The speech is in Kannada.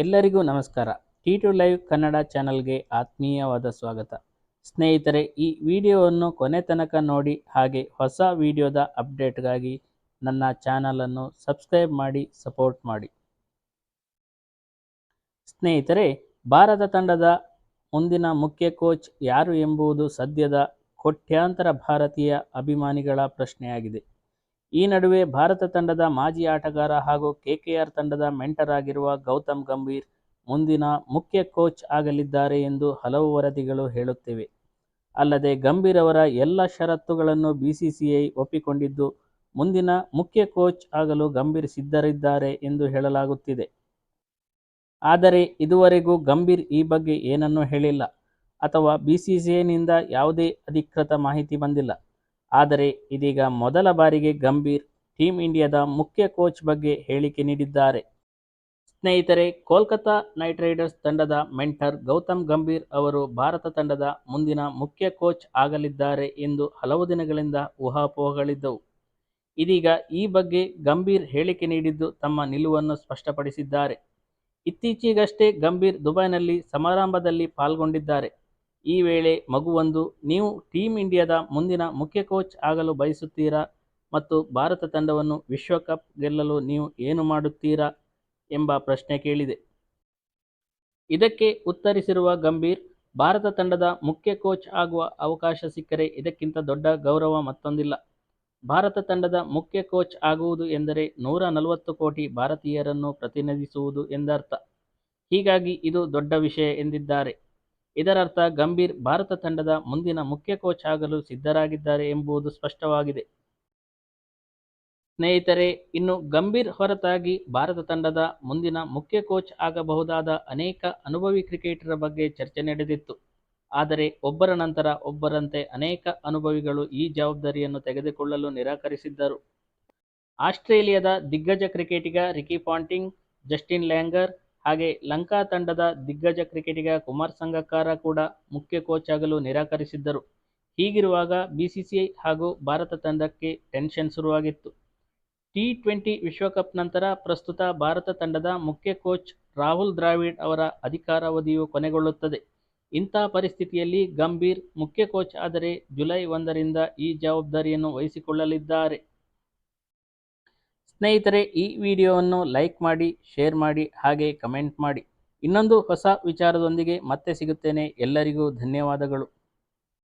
ಎಲ್ಲರಿಗೂ ನಮಸ್ಕಾರ. ಟಿ ಟು ಲೈವ್ ಕನ್ನಡ ಚಾನಲ್ಗೆ ಆತ್ಮೀಯವಾದ ಸ್ವಾಗತ. ಸ್ನೇಹಿತರೆ, ಈ ವಿಡಿಯೋವನ್ನು ಕೊನೆ ತನಕ ನೋಡಿ ಹಾಗೆ ಹೊಸ ವಿಡಿಯೋದ ಅಪ್ಡೇಟ್ಗಾಗಿ ನನ್ನ ಚಾನಲನ್ನು ಸಬ್ಸ್ಕ್ರೈಬ್ ಮಾಡಿ, ಸಪೋರ್ಟ್ ಮಾಡಿ. ಸ್ನೇಹಿತರೆ, ಭಾರತ ತಂಡದ ಮುಂದಿನ ಮುಖ್ಯ ಕೋಚ್ ಯಾರು ಎಂಬುದು ಸದ್ಯದ ಕೋಟ್ಯಾಂತರ ಭಾರತೀಯ ಅಭಿಮಾನಿಗಳ ಪ್ರಶ್ನೆಯಾಗಿದೆ. ಈ ನಡುವೆ ಭಾರತ ತಂಡದ ಮಾಜಿ ಆಟಗಾರ ಹಾಗೂ ಕೆಕೆಆರ್ ತಂಡದ ಮೆಂಟರ್ ಆಗಿರುವ ಗೌತಮ್ ಗಂಭೀರ್ ಮುಂದಿನ ಮುಖ್ಯ ಕೋಚ್ ಆಗಲಿದ್ದಾರೆ ಎಂದು ಹಲವು ವರದಿಗಳು ಹೇಳುತ್ತಿವೆ. ಅಲ್ಲದೆ ಗಂಭೀರ್ ಅವರ ಎಲ್ಲ ಷರತ್ತುಗಳನ್ನು ಬಿಸಿಸಿಐ ಒಪ್ಪಿಕೊಂಡಿದ್ದು, ಮುಂದಿನ ಮುಖ್ಯ ಕೋಚ್ ಆಗಲು ಗಂಭೀರ್ ಸಿದ್ಧರಿದ್ದಾರೆ ಎಂದು ಹೇಳಲಾಗುತ್ತಿದೆ. ಆದರೆ ಇದುವರೆಗೂ ಗಂಭೀರ್ ಈ ಬಗ್ಗೆ ಏನನ್ನೂ ಹೇಳಿಲ್ಲ ಅಥವಾ ಬಿಸಿಸಿಐನಿಂದ ಯಾವುದೇ ಅಧಿಕೃತ ಮಾಹಿತಿ ಬಂದಿಲ್ಲ. ಆದರೆ ಇದೀಗ ಮೊದಲ ಬಾರಿಗೆ ಗಂಭೀರ್ ಟೀಂ ಇಂಡಿಯಾದ ಮುಖ್ಯ ಕೋಚ್ ಬಗ್ಗೆ ಹೇಳಿಕೆ ನೀಡಿದ್ದಾರೆ. ಸ್ನೇಹಿತರೆ, ಕೋಲ್ಕತಾ ನೈಟ್ ರೈಡರ್ಸ್ ತಂಡದ ಮೆಂಟರ್ ಗೌತಮ್ ಗಂಭೀರ್ ಅವರು ಭಾರತ ತಂಡದ ಮುಂದಿನ ಮುಖ್ಯ ಕೋಚ್ ಆಗಲಿದ್ದಾರೆ ಎಂದು ಹಲವು ದಿನಗಳಿಂದ ಊಹಾಪೋಹಗಳಿದ್ದವು. ಇದೀಗ ಈ ಬಗ್ಗೆ ಗಂಭೀರ್ ಹೇಳಿಕೆ ನೀಡಿದ್ದು ತಮ್ಮ ನಿಲುವನ್ನು ಸ್ಪಷ್ಟಪಡಿಸಿದ್ದಾರೆ. ಇತ್ತೀಚೆಗಷ್ಟೇ ಗಂಭೀರ್ ದುಬೈನಲ್ಲಿ ಸಮಾರಂಭದಲ್ಲಿ ಪಾಲ್ಗೊಂಡಿದ್ದಾರೆ. ಈ ವೇಳೆ ಮಗುವೊಂದು ನೀವು ಟೀಂ ಇಂಡಿಯಾದ ಮುಂದಿನ ಮುಖ್ಯ ಕೋಚ್ ಆಗಲು ಬಯಸುತ್ತೀರಾ ಮತ್ತು ಭಾರತ ತಂಡವನ್ನು ವಿಶ್ವಕಪ್ ಗೆಲ್ಲಲು ನೀವು ಏನು ಮಾಡುತ್ತೀರಾ ಎಂಬ ಪ್ರಶ್ನೆ ಕೇಳಿದೆ. ಇದಕ್ಕೆ ಉತ್ತರಿಸಿರುವ ಗಂಭೀರ್, ಭಾರತ ತಂಡದ ಮುಖ್ಯ ಕೋಚ್ ಆಗುವ ಅವಕಾಶ ಸಿಕ್ಕರೆ ಇದಕ್ಕಿಂತ ದೊಡ್ಡ ಗೌರವ ಮತ್ತೊಂದಿಲ್ಲ. ಭಾರತ ತಂಡದ ಮುಖ್ಯ ಕೋಚ್ ಆಗುವುದು ಎಂದರೆ ನೂರ ನಲವತ್ತು ಕೋಟಿ ಭಾರತೀಯರನ್ನು ಪ್ರತಿನಿಧಿಸುವುದು ಎಂದರ್ಥ. ಹೀಗಾಗಿ ಇದು ದೊಡ್ಡ ವಿಷಯ ಎಂದಿದ್ದಾರೆ. ಇದರರ್ಥ ಗಂಭೀರ್ ಭಾರತ ತಂಡದ ಮುಂದಿನ ಮುಖ್ಯ ಕೋಚ್ ಆಗಲು ಸಿದ್ಧರಾಗಿದ್ದಾರೆ ಎಂಬುದು ಸ್ಪಷ್ಟವಾಗಿದೆ. ಸ್ನೇಹಿತರೆ, ಇನ್ನು ಗಂಭೀರ್ ಹೊರತಾಗಿ ಭಾರತ ತಂಡದ ಮುಂದಿನ ಮುಖ್ಯ ಕೋಚ್ ಆಗಬಹುದಾದ ಅನೇಕ ಅನುಭವಿ ಕ್ರಿಕೆಟರ ಬಗ್ಗೆ ಚರ್ಚೆ ನಡೆದಿತ್ತು. ಆದರೆ ಒಬ್ಬರ ನಂತರ ಒಬ್ಬರಂತೆ ಅನೇಕ ಅನುಭವಿಗಳು ಈ ಜವಾಬ್ದಾರಿಯನ್ನು ತೆಗೆದುಕೊಳ್ಳಲು ನಿರಾಕರಿಸಿದ್ದರು. ಆಸ್ಟ್ರೇಲಿಯಾದ ದಿಗ್ಗಜ ಕ್ರಿಕೆಟಿಗ ರಿಕಿ ಪಾಂಟಿಂಗ್, ಜಸ್ಟಿನ್ ಲ್ಯಾಂಗರ್ ಹಾಗೆ ಲಂಕಾ ತಂಡದ ದಿಗ್ಗಜ ಕ್ರಿಕೆಟಿಗ ಕುಮಾರ್ ಸಂಗಕ್ಕಾರ ಕೂಡ ಮುಖ್ಯ ಕೋಚ್ ಆಗಲು ನಿರಾಕರಿಸಿದ್ದರು. ಹೀಗಿರುವಾಗ ಬಿಸಿಸಿಐ ಹಾಗೂ ಭಾರತ ತಂಡಕ್ಕೆ ಟೆನ್ಷನ್ ಶುರುವಾಗಿತ್ತು. ಟಿ ಟ್ವೆಂಟಿ ವಿಶ್ವಕಪ್ ನಂತರ ಪ್ರಸ್ತುತ ಭಾರತ ತಂಡದ ಮುಖ್ಯ ಕೋಚ್ ರಾಹುಲ್ ದ್ರಾವಿಡ್ ಅವರ ಅಧಿಕಾರಾವಧಿಯು ಕೊನೆಗೊಳ್ಳುತ್ತದೆ. ಇಂಥ ಪರಿಸ್ಥಿತಿಯಲ್ಲಿ ಗಂಭೀರ್ ಮುಖ್ಯ ಕೋಚ್ ಆದರೆ ಜುಲೈ ಒಂದರಿಂದ ಈ ಜವಾಬ್ದಾರಿಯನ್ನು ವಹಿಸಿಕೊಳ್ಳಲಿದ್ದಾರೆ. ಸ್ನೇಹಿತರೆ, ಈ ವಿಡಿಯೋವನ್ನು ಲೈಕ್ ಮಾಡಿ, ಶೇರ್ ಮಾಡಿ, ಹಾಗೆ ಕಮೆಂಟ್ ಮಾಡಿ. ಇನ್ನೊಂದು ಹೊಸ ವಿಚಾರದೊಂದಿಗೆ ಮತ್ತೆ ಸಿಗುತ್ತೇನೆ. ಎಲ್ಲರಿಗೂ ಧನ್ಯವಾದಗಳು.